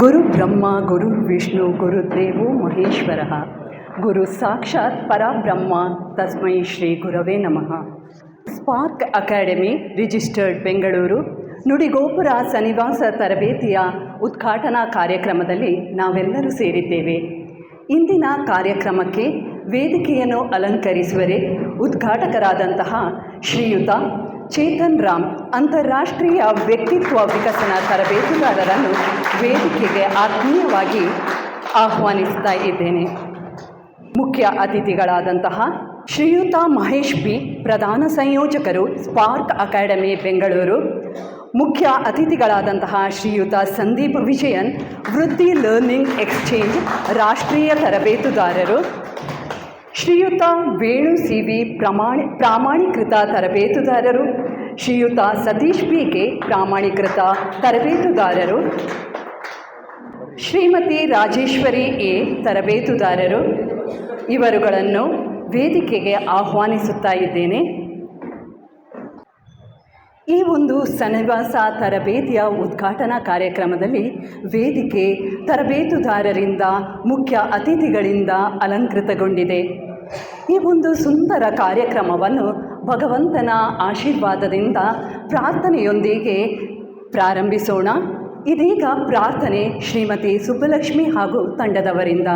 ಗುರು ಬ್ರಹ್ಮ, ಗುರು ವಿಷ್ಣು ಗುರುದೇವೋ ಮಹೇಶ್ವರ. ಗುರು ಸಾಕ್ಷಾತ್ ಪರಬ್ರಹ್ಮ, ತಸ್ಮೈ ಶ್ರೀ ಗುರವೇ ನಮಃ. Spark Academy registered Bengaluru. ನುಡಿಗೋಪುರ ಸನಿವಾಸ ತರಬೇತಿಯ ಉದ್ಘಾಟನಾ ಕಾರ್ಯಕ್ರಮದಲ್ಲಿ ನಾವೆಲ್ಲರೂ ಸೇರಿದ್ದೇವೆ. ಇಂದಿನ ಕಾರ್ಯಕ್ರಮಕ್ಕೆ ವೇದಿಕೆಯನ್ನು ಅಲಂಕರಿಸುವರೆ ಉದ್ಘಾಟಕರಾದಂತಹ ಶ್ರೀಯುತ ಚೇತನ್ ರಾಮ್ ಅಂತಾರಾಷ್ಟ್ರೀಯ ವ್ಯಕ್ತಿತ್ವ ವಿಕಸನ ತರಬೇತುದಾರರನ್ನು ವೇದಿಕೆಗೆ ಆತ್ಮೀಯವಾಗಿ ಆಹ್ವಾನಿಸ್ತಾ ಇದ್ದೇನೆ. ಮುಖ್ಯ ಅತಿಥಿಗಳಾದಂತಹ ಶ್ರೀಯುತ ಮಹೇಶ್ ಬಿ, ಪ್ರಧಾನ ಸಂಯೋಜಕರು ಸ್ಪಾರ್ಕ್ ಅಕಾಡೆಮಿ, ಬೆಂಗಳೂರು. ಮುಖ್ಯ ಅತಿಥಿಗಳಾದಂತಹ ಶ್ರೀಯುತ ಸಂದೀಪ್ ವಿಜಯನ್, ವೃತ್ತಿ ಲರ್ನಿಂಗ್ ಎಕ್ಸ್ಚೇಂಜ್ ರಾಷ್ಟ್ರೀಯ ತರಬೇತುದಾರರು. ಶ್ರೀಯುತ ವೇಣು ಸಿ ವಿ ಪ್ರಮಾಣಿ, ಪ್ರಾಮಾಣೀಕೃತ ತರಬೇತುದಾರರು. ಶ್ರೀಯುತ ಸತೀಶ್ ಪಿ ಕೆ ಪ್ರಾಮಾಣೀಕೃತ ತರಬೇತುದಾರರು. ಶ್ರೀಮತಿ ರಾಜೇಶ್ವರಿ ಎ. ತರಬೇತುದಾರರು. ಇವರುಗಳನ್ನು ವೇದಿಕೆಗೆ ಆಹ್ವಾನಿಸುತ್ತಾ ಇದ್ದೇನೆ. ಈ ಒಂದು ಸನಿವಾಸ ತರಬೇತಿಯ ಉದ್ಘಾಟನಾ ಕಾರ್ಯಕ್ರಮದಲ್ಲಿ ವೇದಿಕೆ ತರಬೇತುದಾರರಿಂದ, ಮುಖ್ಯ ಅತಿಥಿಗಳಿಂದ ಅಲಂಕೃತಗೊಂಡಿದೆ. ಈ ಒಂದು ಸುಂದರ ಕಾರ್ಯಕ್ರಮವನ್ನು ಭಗವಂತನ ಆಶೀರ್ವಾದದಿಂದ ಪ್ರಾರ್ಥನೆಯೊಂದಿಗೆ ಪ್ರಾರಂಭಿಸೋಣ. ಇದೀಗ ಪ್ರಾರ್ಥನೆ ಶ್ರೀಮತಿ ಸುಬ್ಬಲಕ್ಷ್ಮಿ ಹಾಗೂ ತಂಡದವರಿಂದ.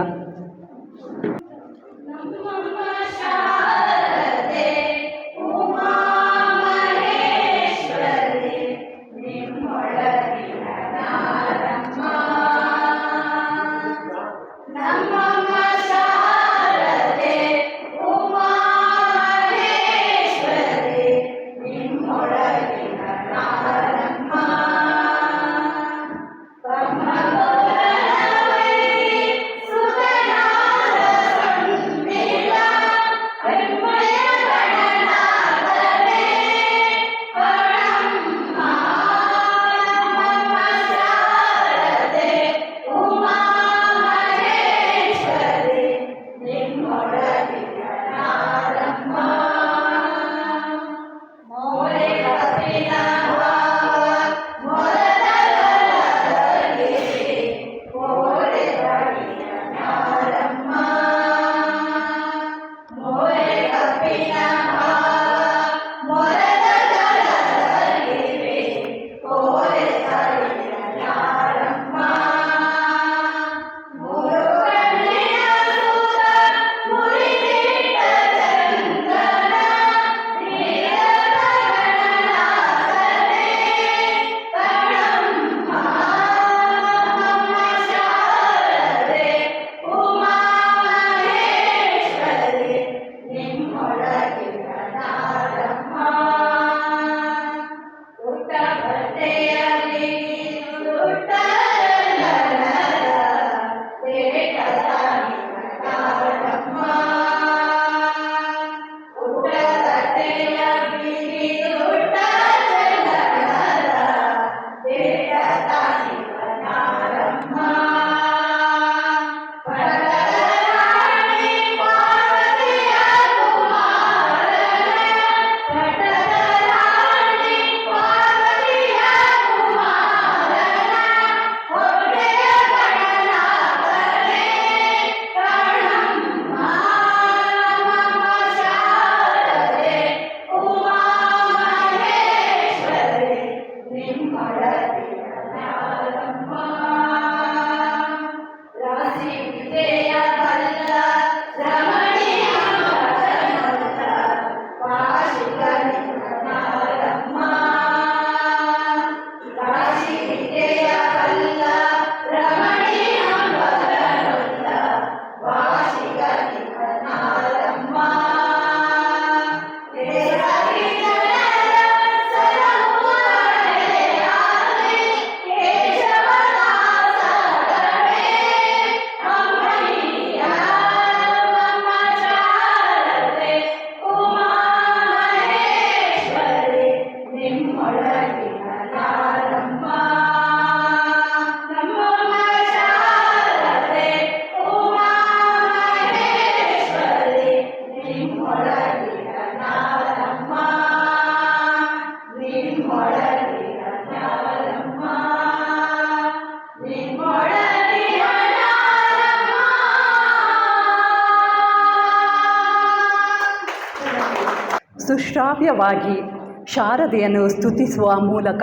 ಸುಶ್ರಾವ್ಯವಾಗಿ ಶಾರದೆಯನ್ನು ಸ್ತುತಿಸುವ ಮೂಲಕ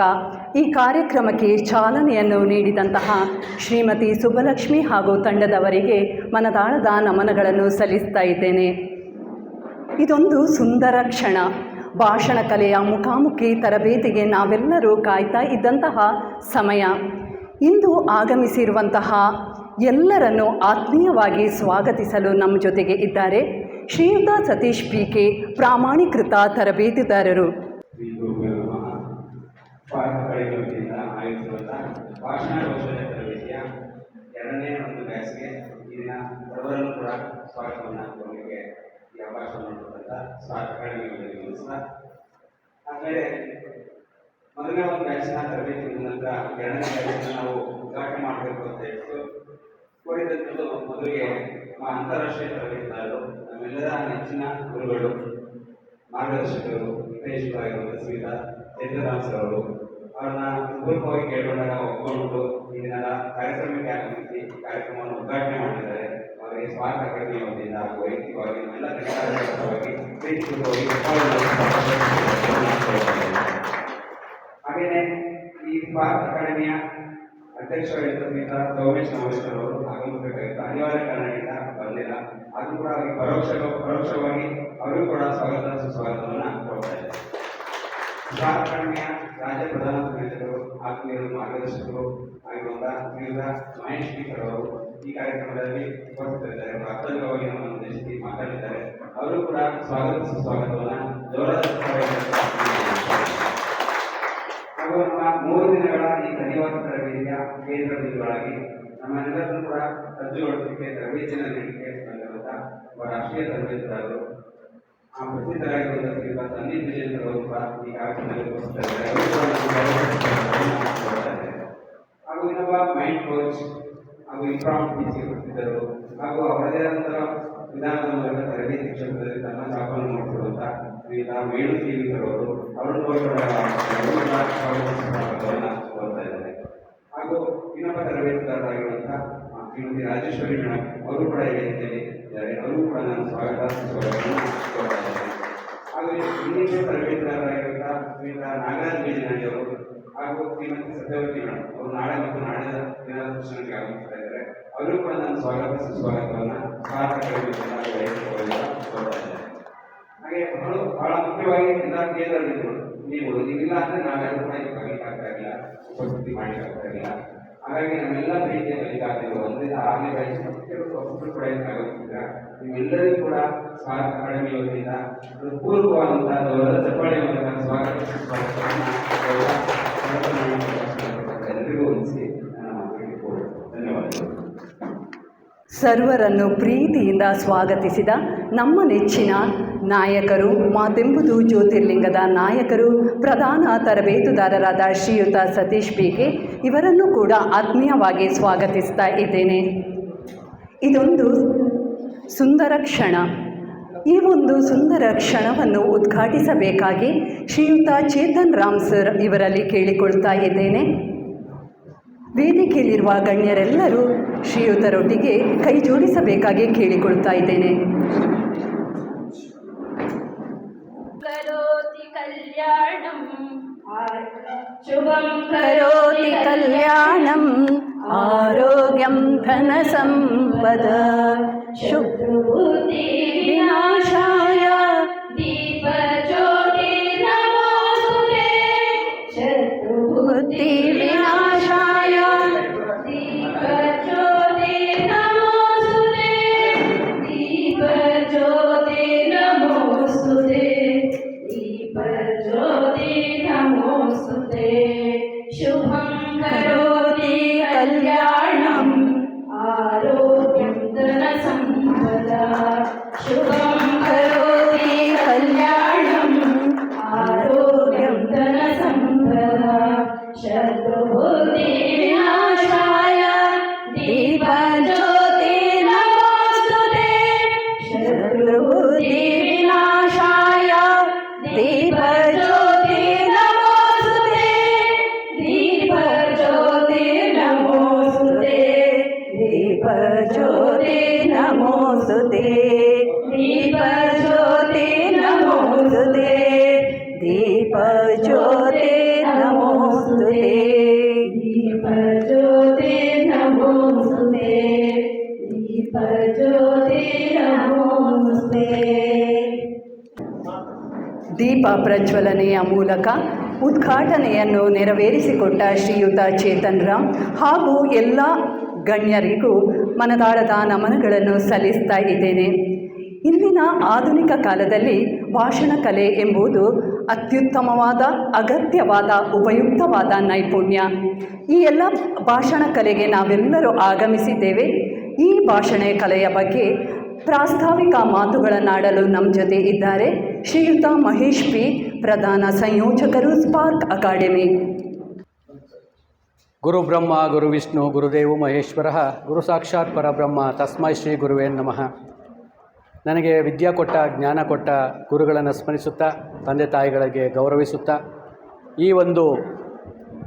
ಈ ಕಾರ್ಯಕ್ರಮಕ್ಕೆ ಚಾಲನೆಯನ್ನು ನೀಡಿದಂತಹ ಶ್ರೀಮತಿ ಸುಬ್ಬಲಕ್ಷ್ಮಿ ಹಾಗೂ ತಂಡದವರಿಗೆ ಮನದಾಳದ ನಮನಗಳನ್ನು ಸಲ್ಲಿಸ್ತಾ ಇದ್ದೇನೆ. ಇದೊಂದು ಸುಂದರ ಕ್ಷಣ. ಭಾಷಣ ಕಲೆಯ ಮುಖಾಮುಖಿ ತರಬೇತಿಗೆ ನಾವೆಲ್ಲರೂ ಕಾಯ್ತಾ ಇದ್ದಂತಹ ಸಮಯ. ಇಂದು ಆಗಮಿಸಿರುವಂತಹ ಎಲ್ಲರನ್ನು ಆತ್ಮೀಯವಾಗಿ ಸ್ವಾಗತಿಸಲು ನಮ್ಮ ಜೊತೆಗೆ ಇದ್ದಾರೆ ಶ್ರೀಯುತ ಸತೀಶ್ ಪಿ ಕೆ ಪ್ರಾಮಾಣೀಕೃತ ತರಬೇತುದಾರರು. ಮೊದಲನೇ ಒಂದು ಬ್ಯಾಚ್ನ ತರಬೇತಿ ನಂತರ ಎರಡನೇ ಬ್ಯಾಚ್ನ ನಾವು ಉದ್ಘಾಟನೆ ಮಾಡಬೇಕು ಅಂತ ಹೇಳ್ತು ಕೋರಿದಂಥದ್ದು ಮೊದಲಿಗೆ ನಮ್ಮ ನಮ್ಮೆಲ್ಲರ ನೆಚ್ಚಿನ ಗುರುಗಳು, ಮಾರ್ಗದರ್ಶಕರು ಹಿತೈಷಿಗಳಾಗಿರುವ ಶ್ರೀಯುತ ಚಂದ್ರರಾಮ್ ಸರ್ ಅವರು, ಅವರನ್ನ ಪೂರ್ವಕವಾಗಿ ಕೇಳಿಕೊಂಡಾಗ ಒಪ್ಪಿಕೊಂಡು ಇದನ್ನೆಲ್ಲ ಕಾರ್ಯಕ್ರಮಕ್ಕೆ ಆಗಮಿಸಿ ಕಾರ್ಯಕ್ರಮವನ್ನು ಉದ್ಘಾಟನೆ ಮಾಡಿದ್ದಾರೆ ಅವರಿಗೆ ಸ್ವಾಗತ ಅಕಾಡೆಮಿ ವತಿಯಿಂದ ಹಾಗೂ ವೈಯಕ್ತಿಕವಾಗಿ ಎಲ್ಲ ಪರವಾಗಿ ಪ್ರೀತಿಪೂರ್ವಕವಾಗಿ ಹಾಗೆಯೇ ಈ ಸ್ಪಾರ್ಕ್ ಅಕಾಡೆಮಿಯ ಅಧ್ಯಕ್ಷರಾಗಿದ್ದ ಶ್ರೀಯುತ ಸೋಮೇಶ್ ನಮಸ್ಕರ್ ಅವರು ಆಗಮಿಸಬೇಕಾಗಿತ್ತು ಅನಿವಾರ್ಯ ಕಾರಣದಿಂದ ಬಂದಿಲ್ಲ. ಅದು ಕೂಡ ಅವರಿಗೆ ಪರೋಕ್ಷ ಪರೋಕ್ಷವಾಗಿ ಅವರಿಗೂ ಕೂಡ ಸ್ವಾಗತ, ಸುಸ್ವಾಗತವನ್ನು ಕೊಡ್ತಾ ಇದ್ದಾರೆ ರಾಜ್ಯ ಪ್ರಧಾನ ಆತ್ಮೀಯರು, ಮಾರ್ಗದರ್ಶಕರು ಆಗಿರುವಂತಹ ಶ್ರೀಯುತ ಮಹೇಶ್ ಸ್ಪೀಕರ್ ಅವರು ಈ ಕಾರ್ಯಕ್ರಮದಲ್ಲಿ ಉಪಸ್ಥಿತರಿದ್ದಾರೆ. ಪ್ರಾಥಮಿಕವಾಗಿ ನಮ್ಮನ್ನು ಉದ್ದೇಶಿಸಿ ಮಾತಾಡಿದ್ದಾರೆ. ಅವರು ಕೂಡ ಸ್ವಾಗತ, ಸುಸ್ವಾಗತವನ್ನು ಜೋರಾದ ಹಾಗೂ ನಮ್ಮ ಮೂರು ದಿನಗಳ ಈ ಧನ್ಯವಾದ ತರಬೇತಿಯ ಬಿಂದುಗಳಾಗಿ ನಮ್ಮೆಲ್ಲರನ್ನು ಕೂಡ ಸಜ್ಜುಗೊಳಿಸಲಿಕ್ಕೆ ತರಬೇತಿಯನ್ನು ನೀಡಲಿಕ್ಕೆ ಬಂದಿರುವಂತಹ ರಾಷ್ಟ್ರೀಯ ತರಬೇತುದಾರರು, ಆ ಪ್ರಸಿದ್ಧರಾಗಿರುವ ಶ್ರೀಯುತ ಸಂದೀಪ್ ವಿಜಯನ್ ಕೂಡ ಈ ಕಾರ್ಯಕ್ರಮದಲ್ಲಿ ನಮ್ಮ. ಹಾಗೂ ಇನ್ನೊಬ್ಬ ಮೈಂಡ್ ಕೋಚ್ ಹಾಗೂ ಇನ್ಫಾರ್ಮ್ ಪಿಸಿ ಪ್ರಸಿದ್ಧರು ಹಾಗೂ ಅವರದೇ ಆದಂತಹ ವಿಧಾನದ ಮೂಲಕ ತರಬೇತಿ ಕ್ಷೇತ್ರದಲ್ಲಿ ತನ್ನ ಛಾಪನ್ನು ಮೂಡಿಸಿರುವಂತಹ ಶ್ರೀ ವೇಣು ಸೀವಿಕರ್ ಅವರು ಅವರನ್ನು ಇದ್ದಾರೆ. ಹಾಗೂ ಇನ್ನೊಬ್ಬ ತರಬೇತುದಾರರಾಗಿರುವಂತಹ ಶ್ರೀಮತಿ ರಾಜೇಶ್ವರಿ ಮೇಡಮ್ ಅವರು ಕೂಡ ವೇದಿಕೆಯಲ್ಲಿ ಇದ್ದಾರೆ. ಅವರು ಕೂಡ ನಾನು ಸ್ವಾಗತ ಹಾಗೂ ಇನ್ನಿಬ್ಬರು ತರಬೇತುದಾರರಾಗಿರುವಂತಹ ಶ್ರೀಯುತ ನಾಗರಾಜ್ ಬೀಜನಹಳ್ಳಿ ಅವರು ಹಾಗೂ ಶ್ರೀಮತಿ ಸತ್ಯವತಿ ಮೇಡಮ್ ಅವರು ನಾಳೆ ಮತ್ತು ನಾಳೆ ದಿನದ ಶಿಕ್ಷಣಕ್ಕೆ ಆಗಮಿಸ್ತಾ ಇದ್ದಾರೆ. ಅವರು ಕೂಡ ನಾನು ಸ್ವಾಗತ ಸುಸ್ವಾಗತವನ್ನ ಹಾಗೆ ಬಹಳ ಬಹಳ ಮುಖ್ಯವಾಗಿ ಎಲ್ಲ ನೀವು ನೀವಿಲ್ಲ ಅಂದ್ರೆ ನಾವೆಲ್ಲರೂ ಕೂಡ ಕಲಿಯಕ್ಕಾಗ್ತಾ ಇಲ್ಲ ಉಪಸ್ಥಿತಿ ಮಾಡ್ಲಿಕ್ಕಾಗ್ತಾ ಇಲ್ಲ ಹಾಗಾಗಿ ನಮ್ಮೆಲ್ಲ ಪ್ರೀತಿಯ ಕಲಿಕಾರ್ತಿಗಳು ಒಂದರಿಂದ ಆರನೇ ವಯಸ್ಸು ಕೂಡ ನಿಮ್ಮೆಲ್ಲರಿಗೂ ಕೂಡ ಸ್ವಾಗತ ಒಂದು ಪೂರ್ವವಾದಂತಹ ಚಪ್ಪಾಳೆ ಸ್ವಾಗತ ಸರ್ವರನ್ನು ಪ್ರೀತಿಯಿಂದ ಸ್ವಾಗತಿಸಿದ ನಮ್ಮ ನೆಚ್ಚಿನ ನಾಯಕರು, ಮಾತೆಂಬುದು ಜ್ಯೋತಿರ್ಲಿಂಗದ ನಾಯಕರು, ಪ್ರಧಾನ ತರಬೇತುದಾರರಾದ ಶ್ರೀಯುತ ಸತೀಶ್ ಪಿಕೆ ಇವರನ್ನು ಕೂಡ ಆತ್ಮೀಯವಾಗಿ ಸ್ವಾಗತಿಸ್ತಾ ಇದ್ದೇನೆ. ಇದೊಂದು ಸುಂದರ ಕ್ಷಣ. ಈ ಒಂದು ಸುಂದರ ಕ್ಷಣವನ್ನು ಉದ್ಘಾಟಿಸಬೇಕಾಗಿ ಶ್ರೀಯುತ ಚೇತನ್ ರಾಮ್ ಸರ್ ಇವರಲ್ಲಿ ಕೇಳಿಕೊಳ್ತಾ ಇದ್ದೇನೆ. ವೇದಿಕೆಯಲ್ಲಿರುವ ಗಣ್ಯರೆಲ್ಲರೂ ಶ್ರೀಯುತರೊಟ್ಟಿಗೆ ಕೈ ಜೋಡಿಸಬೇಕಾಗಿ ಕೇಳಿಕೊಳ್ತಾ ಇದ್ದೇನೆ. ಶುಭಂ ಕರೋತಿ ಕಲ್ಯಾಣಂ. ಆರೋಗ್ಯಂ ಧನ ಸಂಪದ. ಶುಭೂತಿ ವಿನಾಶ. నమోస్తుతే దీప జ్యోతి నమోస్తుతే దీప జ్యోతి నమోస్తుతే దీప జ్యోతి నమోస్తుతే దీప జ్యోతి నమోస్తుతే ದೀಪ ಪ್ರಜ್ವಲನೆಯ ಮೂಲಕ ಉದ್ಘಾಟನೆಯನ್ನು ನೆರವೇರಿಸಿಕೊಟ್ಟ ಶ್ರೀಯುತ ಚೇತನ್ ರಾಮ್ ಹಾಗೂ ಎಲ್ಲ ಗಣ್ಯರಿಗೂ ಮನದಾಳದ ನಮನಗಳನ್ನು ಸಲ್ಲಿಸ್ತಾ ಇದ್ದೇನೆ. ಇಂದಿನ ಆಧುನಿಕ ಕಾಲದಲ್ಲಿ ಭಾಷಣ ಕಲೆ ಎಂಬುದು ಅತ್ಯುತ್ತಮವಾದ, ಅಗತ್ಯವಾದ, ಉಪಯುಕ್ತವಾದ ನೈಪುಣ್ಯ. ಈ ಎಲ್ಲ ಭಾಷಣ ಕಲೆಗೆ ನಾವೆಲ್ಲರೂ ಆಗಮಿಸಿದ್ದೇವೆ. ಈ ಭಾಷಣ ಕಲೆಯ ಬಗ್ಗೆ ಪ್ರಾಸ್ತಾವಿಕ ಮಾತುಗಳನ್ನಾಡಲು ನಮ್ಮ ಜೊತೆ ಇದ್ದಾರೆ ಶ್ರೀಯುತ ಮಹೇಶ್ ಪಿ, ಪ್ರಧಾನ ಸಂಯೋಜಕರು ಸ್ಪಾರ್ಕ್ ಅಕಾಡೆಮಿ. ಗುರು ಬ್ರಹ್ಮ ಗುರು ವಿಷ್ಣು ಗುರುದೇವ ಮಹೇಶ್ವರ ಗುರು ಸಾಕ್ಷಾತ್ ಪರಬ್ರಹ್ಮ, ತಸ್ಮೈ ಶ್ರೀ ಗುರುವೇ ನಮಃ. ನನಗೆ ವಿದ್ಯಾ ಕೊಟ್ಟ, ಜ್ಞಾನ ಕೊಟ್ಟ ಗುರುಗಳನ್ನು ಸ್ಮರಿಸುತ್ತಾ, ತಂದೆ ತಾಯಿಗಳಿಗೆ ಗೌರವಿಸುತ್ತಾ, ಈ ಒಂದು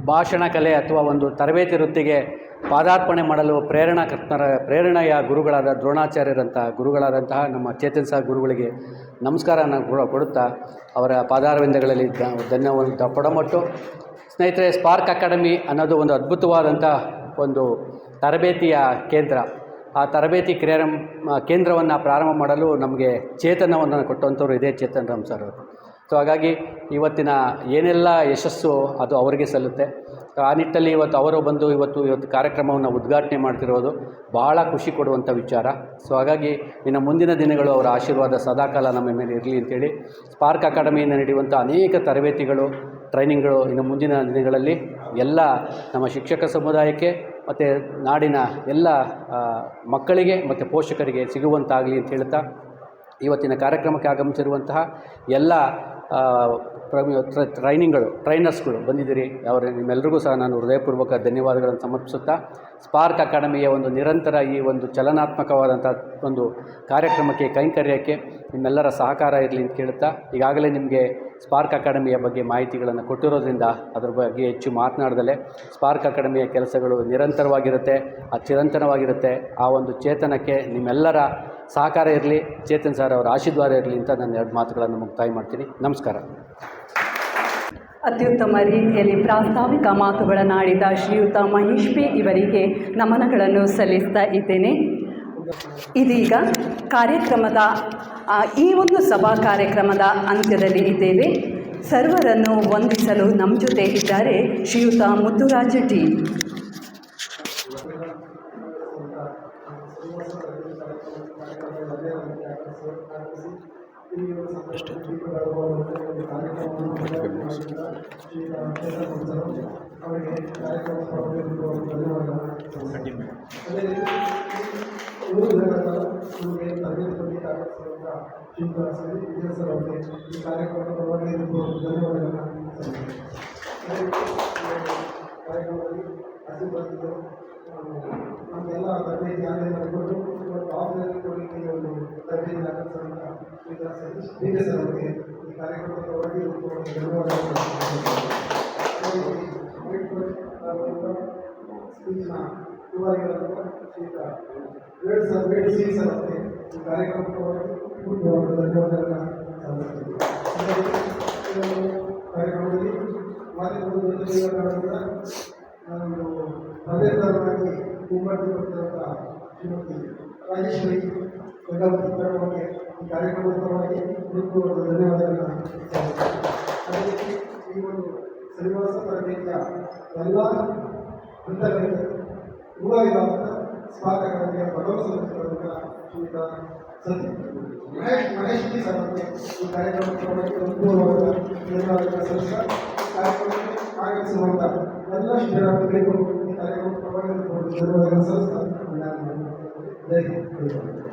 ಭಾಷಣ ಕಲೆ ಅಥವಾ ಒಂದು ತರಬೇತಿ ವೃತ್ತಿಗೆ ಪಾದಾರ್ಪಣೆ ಮಾಡಲು ಪ್ರೇರಣಾಕರ್ತರ ಪ್ರೇರಣೆಯ ಗುರುಗಳಾದ ದ್ರೋಣಾಚಾರ್ಯರಂಥ ಗುರುಗಳಾದಂತಹ ನಮ್ಮ ಚೇತನ್ ಗುರುಗಳಿಗೆ ನಮಸ್ಕಾರ ಕೊಡ- ಕೊಡುತ್ತಾ ಅವರ ಪಾದಾರವಿಂದಗಳಲ್ಲಿ ಧನ್ಯವಾದ ಕೊಡಮಟ್ಟು ಸ್ನೇಹಿತರೆ ಸ್ಪಾರ್ಕ್ ಅಕಾಡೆಮಿ ಅನ್ನೋದು ಒಂದು ಅದ್ಭುತವಾದಂಥ ಒಂದು ತರಬೇತಿಯ ಕೇಂದ್ರ. ಆ ತರಬೇತಿ ಕ್ರಿಯಾ ಕೇಂದ್ರವನ್ನು ಪ್ರಾರಂಭ ಮಾಡಲು ನಮಗೆ ಚೇತನವನ್ನು ಕೊಟ್ಟಂಥವ್ರು ಇದೇ ಚೇತನ್ ರಾಮ್ ಸರ್ ಅವರು. ಸೊ ಹಾಗಾಗಿ ಇವತ್ತಿನ ಏನೆಲ್ಲ ಯಶಸ್ಸು ಅದು ಅವರಿಗೆ ಸಲ್ಲುತ್ತೆ. ಆ ನಿಟ್ಟಲ್ಲಿ ಇವತ್ತು ಅವರು ಬಂದು ಇವತ್ತು ಇವತ್ತು ಕಾರ್ಯಕ್ರಮವನ್ನು ಉದ್ಘಾಟನೆ ಮಾಡ್ತಿರೋದು ಬಹಳ ಖುಷಿ ಕೊಡುವಂಥ ವಿಚಾರ. ಸೊ ಹಾಗಾಗಿ ಇನ್ನು ಮುಂದಿನ ದಿನಗಳು ಅವರ ಆಶೀರ್ವಾದ ಸದಾಕಾಲ ನಮ್ಮ ಮೇಲೆ ಇರಲಿ ಅಂತೇಳಿ ಸ್ಪಾರ್ಕ್ ಅಕಾಡೆಮಿಯಿಂದ ನಡೆಯುವಂಥ ಅನೇಕ ತರಬೇತಿಗಳು ಟ್ರೈನಿಂಗ್ಗಳು ಇನ್ನು ಮುಂದಿನ ದಿನಗಳಲ್ಲಿ ಎಲ್ಲ ನಮ್ಮ ಶಿಕ್ಷಕ ಸಮುದಾಯಕ್ಕೆ ಮತ್ತು ನಾಡಿನ ಎಲ್ಲ ಮಕ್ಕಳಿಗೆ ಮತ್ತು ಪೋಷಕರಿಗೆ ಸಿಗುವಂತಾಗಲಿ ಅಂತ ಹೇಳ್ತಾ ಇವತ್ತಿನ ಕಾರ್ಯಕ್ರಮಕ್ಕೆ ಆಗಮಿಸಿರುವಂತಹ ಎಲ್ಲ ಟ್ರೈನಿಂಗ್ಗಳು, ಟ್ರೈನರ್ಸ್ಗಳು ಬಂದಿದ್ದೀರಿ. ಅವರ ನಿಮ್ಮೆಲ್ಲರಿಗೂ ಸಹ ನಾನು ಹೃದಯಪೂರ್ವಕ ಧನ್ಯವಾದಗಳನ್ನು ಸಮರ್ಪಿಸುತ್ತಾ ಸ್ಪಾರ್ಕ್ ಅಕಾಡೆಮಿಯ ಒಂದು ನಿರಂತರ ಈ ಒಂದು ಚಲನಾತ್ಮಕವಾದಂಥ ಒಂದು ಕಾರ್ಯಕ್ರಮಕ್ಕೆ, ಕೈಂಕರ್ಯಕ್ಕೆ ನಿಮ್ಮೆಲ್ಲರ ಸಹಕಾರ ಇರಲಿ ಅಂತ ಕೇಳುತ್ತಾ ಈಗಾಗಲೇ ನಿಮಗೆ ಸ್ಪಾರ್ಕ್ ಅಕಾಡೆಮಿಯ ಬಗ್ಗೆ ಮಾಹಿತಿಗಳನ್ನು ಕೊಟ್ಟಿರೋದ್ರಿಂದ ಅದರ ಬಗ್ಗೆ ಹೆಚ್ಚು ಮಾತನಾಡದಲೆ ಸ್ಪಾರ್ಕ್ ಅಕಾಡೆಮಿಯ ಕೆಲಸಗಳು ನಿರಂತರವಾಗಿರುತ್ತೆ ಆ ಚಿರಂತನವಾಗಿರುತ್ತೆ ಆ ಒಂದು ಚೇತನಕ್ಕೆ ನಿಮ್ಮೆಲ್ಲರ ಸಹಕಾರ ಇರಲಿ, ಚೇತನ್ ಸರ್ ಅವರ ಆಶೀರ್ವಾದ ಇರಲಿ ಅಂತ ನಾನು ಎರಡು ಮಾತುಗಳನ್ನು ಮುಕ್ತಾಯ ಮಾಡ್ತೀನಿ. ನಮಸ್ಕಾರ. ಅತ್ಯುತ್ತಮ ರೀತಿಯಲ್ಲಿ ಪ್ರಾಸ್ತಾವಿಕ ಮಾತುಗಳನ್ನಾಡಿದ ಶ್ರೀಯುತ ಮಹೇಶ್ ಪಿ ಇವರಿಗೆ ನಮನಗಳನ್ನು ಸಲ್ಲಿಸ್ತಾ ಇದ್ದೇನೆ. ಇದೀಗ ಕಾರ್ಯಕ್ರಮದ ಈ ಒಂದು ಸಭಾ ಕಾರ್ಯಕ್ರಮದ ಅಂತ್ಯದಲ್ಲಿ ಇದ್ದೇವೆ. ಸರ್ವರನ್ನು ವಂದಿಸಲು ನಮ್ಮ ಜೊತೆ ಇದ್ದಾರೆ ಶ್ರೀಯುತ ಮುತ್ತುರಾಜ ಟಿ. ನಮಗೆಲ್ಲ ತರಬೇತಿ ಆನ್ಲೈನ್ ಮಾಡಿಕೊಂಡು ಇವತ್ತು ಆಫ್ಲೈನ್ ಕೊಡಲಿಕ್ಕೆ ಒಂದು ತರಬೇತಿ ಆಗಮಿಸಿದಂಥ ಶ್ರೀಯುತ ಸತೀಶ್ ಬೀಗ ಸರ್ ಅವರಿಗೆ ಈ ಕಾರ್ಯಕ್ರಮದ ಪರವಾಗಿ ಒಂದು ಧನ್ಯವಾದಗಳು ಸ್ಪೀಚ್ನ ಯುವರಿಗಳಾದ ಶ್ರೀಯುತ Ved sir Ved C sir ಅವರಿಗೆ ಈ ಕಾರ್ಯಕ್ರಮದ ಪರವಾಗಿ ಪೂರ್ಣವಾದ ಧನ್ಯವಾದಗಳನ್ನು ಸಲ್ಲಿಸ್ತೀವಿ ಅದೇ ಈ ಒಂದು ಕಾರ್ಯಕ್ರಮದಲ್ಲಿ ಮಾಧ್ಯಮದ ಜೊತೆಗೆ ಕಾರಣದಿಂದ ನಾನು ತಂದೆದಾರನಾಗಿ ಮುಂಬಡ್ತಿ ಬರ್ತಿರುವಂಥ ಶ್ರೀಮತಿ ರಾಜೇಶ್ವರಿ ಗಂಗಾವತಿ ಅವರಿಗೆ ಈ ಕಾರ್ಯಕ್ರಮದ ಪರವಾಗಿ ಹೃತ್ಪೂರ್ವಕ ಧನ್ಯವಾದಗಳನ್ನು ಶ್ರೀನಿವಾಸ ತರಬೇತಿಯ ಎಲ್ಲ ಹಂತಗಳಿಗೆ ಯುವವಿಭಾಗದ ಸ್ವಾಗತಗಳಿಗೆ ಪ್ರಥಮ ಸದಸ್ಯರಾದಂಥ ಶ್ರೀಯುತ ಸತಿ ಮಹೇಶ್ ಮಹೇಶ್ ಜಿ ಸರ್ ಅವರಿಗೆ ಈ ಕಾರ್ಯಕ್ರಮದ ಪರವಾಗಿ ಹೃತ್ಪೂರ್ವಕ ಧನ್ಯವಾದಗಳನ್ನು ಸಲ್ಲಿಸ್ತಾ ಈ ಕಾರ್ಯಕ್ರಮಕ್ಕೆ ಆಗಮಿಸಿರುವಂಥ ಎಲ್ಲ ಶಿಬಿರಾರ್ಥಿಗಳಿಗೂ ಈ ಕಾರ್ಯಕ್ರಮದ ಪರವಾಗಿ ಧನ್ಯವಾದಗಳನ್ನು ಸಲ್ಲಿಸ್ತಾ ನಾನು ಜೈ ಹಿಂದ್.